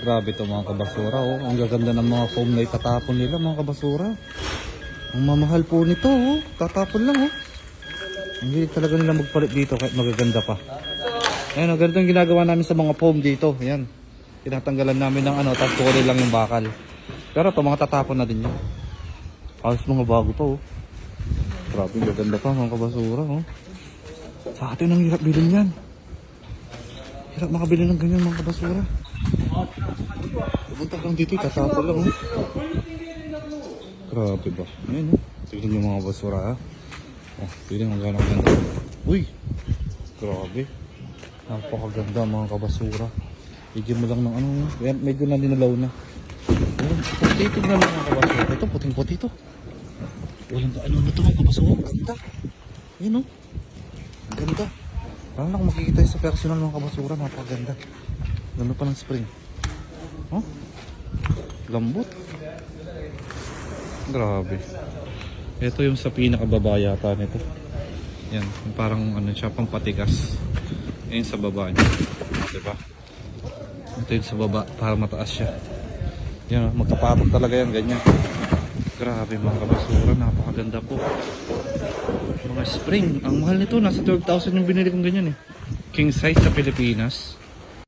Grabe to mga kabasura oh. Ang gaganda ng mga foam na itatapon nila mga kabasura. Ang mamahal po nito oh. Tatapon lang oh. Hindi talaga nila magpalit dito kahit magaganda pa. Ayan, oh, ganito yung ginagawa namin sa mga foam dito. Ayan. Tinatanggalan namin ng ano, tapos kulay lang yung bakal. Pero to mga tatapon na din yun. Ayos mga bago pa oh. Grabe, ang gaganda pa mga kabasura oh. Sa atin ang hirap bilhin yan. Hirap makabili ng ganyan mga kabasura. Pupunta lang dito, tatapon lang oh. Grabe ba? Ayan oh. Tignan yung mga basura ha. Oh, tignan ang gano'ng ganda. Uy! Grabe. Napakaganda mga kabasura. Bigyan mo lang ng ano, medyo na dinalaw na. Ayan, puti tignan lang mga kabasura. Ito, puting-puti to. Walang ano na to mga kabasura. Ang ganda. Ayan oh. Ganda. Parang lang makikita sa personal mga kabasura. Napakaganda. Ganda pa ng spring. Oh? Lambot. Grabe. Ito yung sa pinakababa yata nito. Yan, parang ano siya, pampatigas. Yan sa baba niya. Diba? Ito yung sa baba, para mataas siya. Yan, magkapatok talaga yan, ganyan. Grabe mga kabasura, napakaganda po. Mga spring, ang mahal nito, nasa 12,000 yung binili kong ganyan eh. King size sa Pilipinas.